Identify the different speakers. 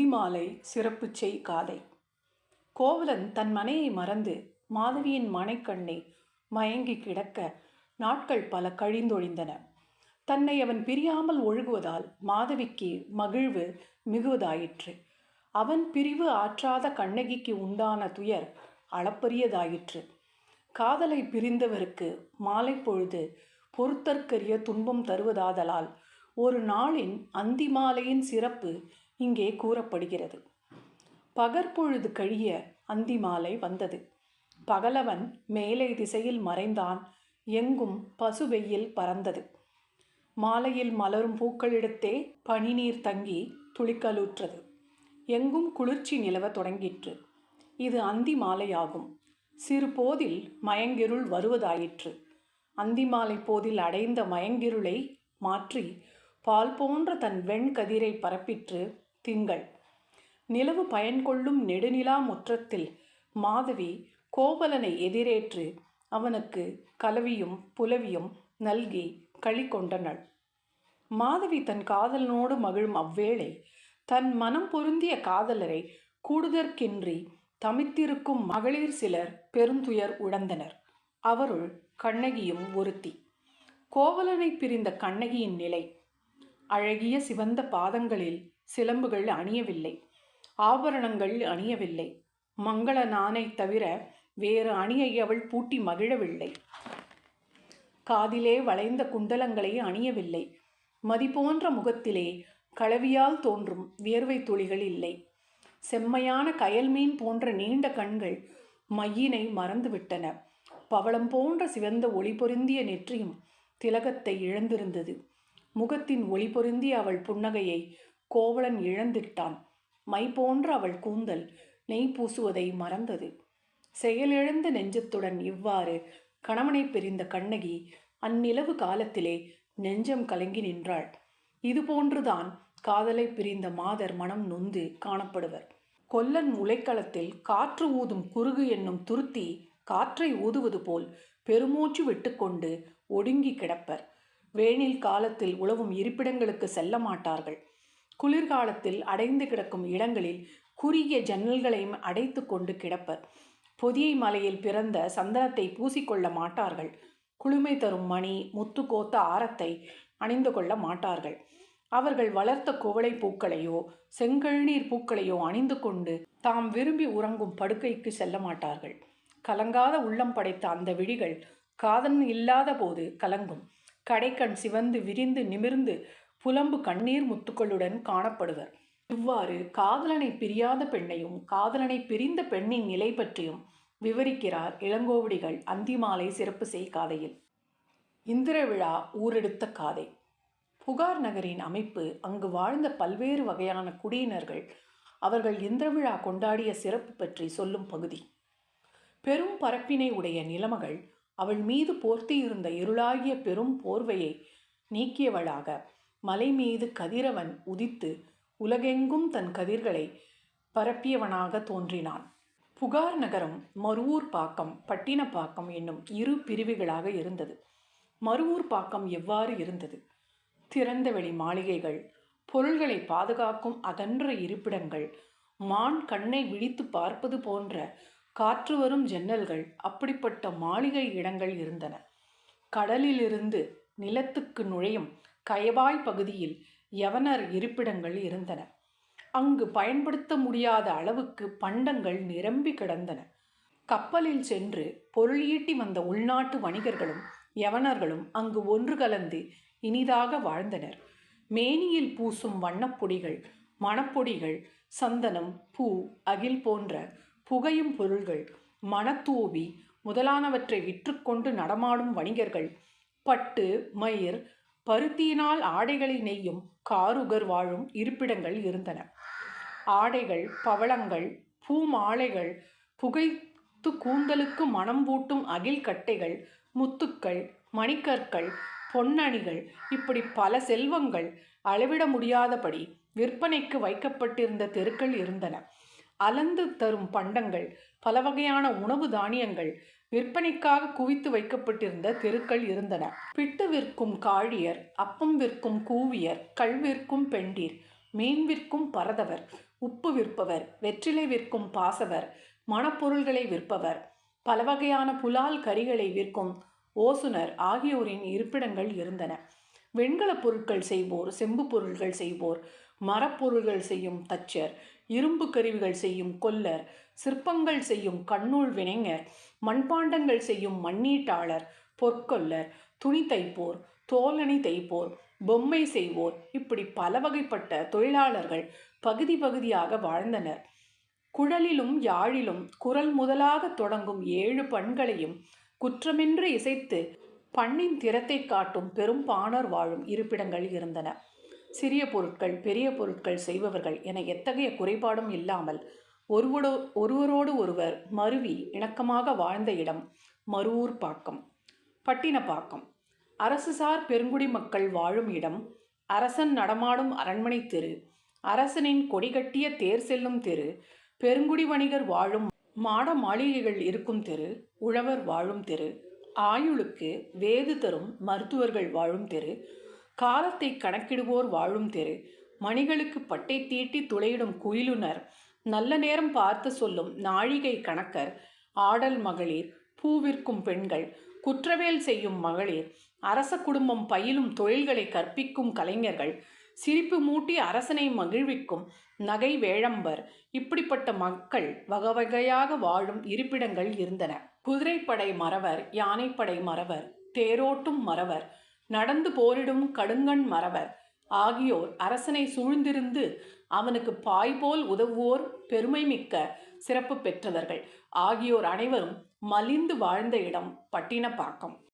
Speaker 1: அந்திமாலை சிறப்பு செய் காதை. கோவலன் தன் மனையை மறந்து மாதவியின் மனைக்கண்ணை மயங்கி கிடக்க நாட்கள் பல கழிந்தொழிந்தன. தன்னை அவன் பிரியாமல் ஒழுகுவதால் மாதவிக்கு மகிழ்வு மிகுவதாயிற்று. அவன் பிரிவு ஆற்றாத கண்ணகிக்கு உண்டான துயர் அளப்பரியதாயிற்று. காதலை பிரிந்தவருக்கு மாலை பொழுது பொறுத்தற்கரிய துன்பம் தருவதாதலால் ஒரு நாளின் அந்தி மாலையின் சிறப்பு இங்கே கூறப்படுகிறது. பகற்பொழுது கழிய அந்தி மாலை வந்தது. பகலவன் மேலே திசையில் மறைந்தான். எங்கும் பசுவெயில் பறந்தது. மாலையில் மலரும் பூக்களிடத்தே பனிநீர் தங்கி துளிக்கலூற்றது. எங்கும் குளிர்ச்சி நிலவ தொடங்கிற்று. இது அந்தி மாலையாகும் சிறு போதில் மயங்கிருள் வருவதாயிற்று. அந்தி மாலை போதில் அடைந்த மயங்கிருளை மாற்றி பால் போன்ற தன் வெண்கதிரை பரப்பிற்று. திங்கள். நிலவு பயன் கொள்ளும் நெடுநிலா முற்றத்தில் மாதவி கோவலனை எதிரேற்று அவனுக்கு கலவியும் புலவியும் நல்கி களி கொண்டனள் மாதவி தன் காதலனோடு மகிழும் அவ்வேளை தன் மனம் பொருந்திய காதலரை கூடுதற்கின்றி தமித்திருக்கும் மகளிர் சிலர் பெருந்துயர் உழந்தனர். அவருள் கண்ணகியும் ஒருத்தி. கோவலனை பிரிந்த கண்ணகியின் நிலை. அழகிய சிவந்த பாதங்களில் சிலம்புகள் அணியவில்லை. ஆபரணங்கள் அணியவில்லை. மங்கள நானை தவிர வேறு அணியை அவள் பூட்டி மகிழவில்லை. காதிலே வளைந்த குண்டலங்களை அணியவில்லை. மதி போன்ற முகத்திலே களவியால் தோன்றும் வியர்வை துளிகள் இல்லை. செம்மையான கயல் மீன் போன்ற நீண்ட கண்கள் மையினை மறந்துவிட்டன. பவளம் போன்ற சிவந்த ஒளி பொருந்திய நெற்றியும் திலகத்தை இழந்திருந்தது. முகத்தின் ஒளி பொருந்திய அவள் புன்னகையை கோவலன் இழந்திட்டான். மை போன்ற அவள் கூந்தல் நெய் பூசுவதை மறந்தது. செயலிழந்த நெஞ்சத்துடன் இவ்வாறு கணவனை பிரிந்த கண்ணகி அந்நிலவு காலத்திலே நெஞ்சம் கலங்கி நின்றாள். இதுபோன்றுதான் காதலை பிரிந்த மாதர் மனம் நொந்து காணப்படுவர். கொல்லன் உலைக்களத்தில் காற்று ஊதும் குறுகு என்னும் துருத்தி காற்றை ஊதுவது போல் பெருமூச்சு விட்டுக்கொண்டு ஒடுங்கி கிடப்பர். வேனில் காலத்தில் உழவும் இருப்பிடங்களுக்கு செல்ல மாட்டார்கள். குளிர்காலத்தில் அடைந்து கிடக்கும் இடங்களில் குறுகிய ஜன்னல்களையும் அடைத்து கொண்டு கிடப்பர். பொதியை மலையில் பிறந்த சந்தனத்தை பூசிக்கொள்ள மாட்டார்கள். குளுமை தரும் மணி முத்து கோத்த ஆரத்தை அணிந்து கொள்ள மாட்டார்கள். அவர்கள் வளர்த்த குவளை பூக்களையோ செங்கழுநீர் பூக்களையோ அணிந்து கொண்டு தாம் விரும்பி உறங்கும் படுக்கைக்கு செல்ல மாட்டார்கள். கலங்காத உள்ளம் படைத்த அந்த விழிகள் காதன் இல்லாத போது கலங்கும். கடைக்கண் சிவந்து விரிந்து நிமிர்ந்து புலம்பு கண்ணீர் முத்துக்களுடன் காணப்படுவர். இவ்வாறு காதலனை பிரியாத பெண்ணையும் காதலனை பிரிந்த பெண்ணின் நிலை பற்றியும் விவரிக்கிறார் இளங்கோவடிகள் அந்திமாலை சிறப்பு செய் காதையில் இந்திர விழா ஊரெடுத்த காதை. புகார் நகரின் அமைப்பு அங்கு வாழ்ந்த பல்வேறு வகையான குடியினர்கள் அவர்கள் இந்திர விழா கொண்டாடிய சிறப்பு பற்றி சொல்லும் பகுதி. பெரும் பரப்பினை உடைய நிலமகள் அவள் மீது போர்த்தியிருந்த இருளாகிய பெரும் போர்வையை நீக்கியவளாக மலை மீது கதிரவன் உதித்து உலகெங்கும் தன் கதிர்களை பரப்பியவனாக தோன்றினான். புகார் நகரம் மருவூர் பாக்கம் பட்டினப்பாக்கம் என்னும் இரு பிரிவுகளாக இருந்தது. மருவூர் பாக்கம் எவ்வாறு இருந்தது? திறந்தவெளி மாளிகைகள் பொருள்களை பாதுகாக்கும் அகன்ற இருப்பிடங்கள் மான் கண்ணை விழித்து பார்ப்பது போன்ற காற்று வரும் ஜன்னல்கள் அப்படிப்பட்ட மாளிகை இடங்கள் இருந்தன. கடலிலிருந்து நிலத்துக்கு நுழையும் கயவாய் பகுதியில் யவனர் இருப்பிடங்கள் இருந்தன. அங்கு பயன்படுத்த முடியாத அளவுக்கு பண்டங்கள் நிரம்பி கிடந்தன. கப்பலில் சென்று பொருள் ஈட்டி வந்த உள்நாட்டு வணிகர்களும் யவனர்களும் அங்கு ஒன்று கலந்து இனிதாக வாழ்ந்தனர். மேனியில் பூசும் வண்ணப்பொடிகள் மணப்பொடிகள் சந்தனம் பூ அகில் போன்ற புகையும் பொருள்கள் மணத்தூவி முதலானவற்றை விற்றுக்கொண்டு நடமாடும் வணிகர்கள் பட்டு மயிர் பருத்தியினால் ஆடைகளை நெய்யும் காருகர் வாழும் இருப்பிடங்கள் இருந்தன. ஆடைகள் பவளங்கள் பூமாலைகள் புகைத்து கூந்தலுக்கு மனம் பூட்டும் அகில் கட்டைகள் முத்துக்கள் மணிக்கற்கள் பொன்னணிகள் இப்படி பல செல்வங்கள் அளவிட முடியாதபடி விற்பனைக்கு வைக்கப்பட்டிருந்த தெருக்கள் இருந்தன. அலந்து தரும் பண்டங்கள் பல வகையான உணவு தானியங்கள் விற்பனைக்காக குவித்து வைக்கப்பட்டிருந்த தெருக்கள் இருந்தன. பிட்டு விற்கும் காழியர் அப்பம் விற்கும் கூவியர் கல் விற்கும் பெண்டீர் மீன் விற்கும் பரதவர் உப்பு விற்பவர் வெற்றிலை விற்கும் பாசவர் மணப்பொருள்களை விற்பவர் பல வகையான புலால் கறிகளை விற்கும் ஓசுனர் ஆகியோரின் இருப்பிடங்கள் இருந்தன. வெண்கலப் பொருட்கள் செய்வோர் செம்பு பொருள்கள் செய்வோர் மரப்பொருள்கள் செய்யும் தச்சர் இரும்பு கருவிகள் செய்யும் கொல்லர் சிற்பங்கள் செய்யும் கண்ணூல் வினைஞர் மண்பாண்டங்கள் செய்யும் மண்ணீட்டாளர் பொற்கொல்லர் துணி தைப்போர் தோலணி தைப்போர் பொம்மை செய்வோர் இப்படி பல வகைப்பட்ட தொழிலாளர்கள் பகுதி பகுதியாக வாழ்ந்தனர். குழலிலும் யாழிலும் குரல் முதலாக தொடங்கும் ஏழு பண்களையும் குற்றமின்றி இசைத்து பண்ணின் திறத்தை காட்டும் பெரும் பாணர் வாழும் இருப்பிடங்கள் இருந்தன. சிறிய பொருட்கள் பெரிய பொருட்கள் செய்பவர்கள் என எத்தகைய குறைபாடும் இல்லாமல் ஒருவடோ ஒருவரோடு ஒருவர் மருவி இணக்கமாக வாழ்ந்த இடம் மருவூர் பாக்கம். பட்டினப்பாக்கம். அரசுசார் பெருங்குடி மக்கள் வாழும் இடம் அரசன் நடமாடும் அரண்மனை தெரு அரசனின் கொடிகட்டிய தேர் செல்லும் தெரு பெருங்குடி வணிகர் வாழும் மாட மாளிகைகள் இருக்கும் தெரு உழவர் வாழும் தெரு ஆயுளுக்கு வேது தரும் மருத்துவர்கள் வாழும் தெரு காலத்தை கணக்கிடுவோர் வாழும் தெரு மணிகளுக்கு பட்டை தீட்டி துளையிடும் குயிலுனர் நல்ல நேரம் பார்த்து சொல்லும் நாழிகை கணக்கர் ஆடல் மகளிர் பூவிற்கும் பெண்கள் குற்றவேல் செய்யும் மகளிர் அரச குடும்பம் பயிலும் தொழில்களை கற்பிக்கும் கலைஞர்கள் சிரிப்பு மூட்டி அரசனை மகிழ்விக்கும் நகை வேழம்பர் இப்படிப்பட்ட மக்கள் வகை வகையாக வாழும் இருப்பிடங்கள் இருந்தன. குதிரைப்படை மறவர் யானைப்படை மறவர் தேரோட்டும் மறவர் நடந்து போரிடும் கடுங்கண் மறவர் ஆகியோர் அரசனை சூழ்ந்திருந்து அவனுக்கு பாய்போல் உதவுவோர் பெருமை மிக்க சிறப்பு பெற்றவர்கள். ஆகியோர் அனைவரும் மலிந்து வாழ்ந்த இடம் பட்டினப்பாக்கம்.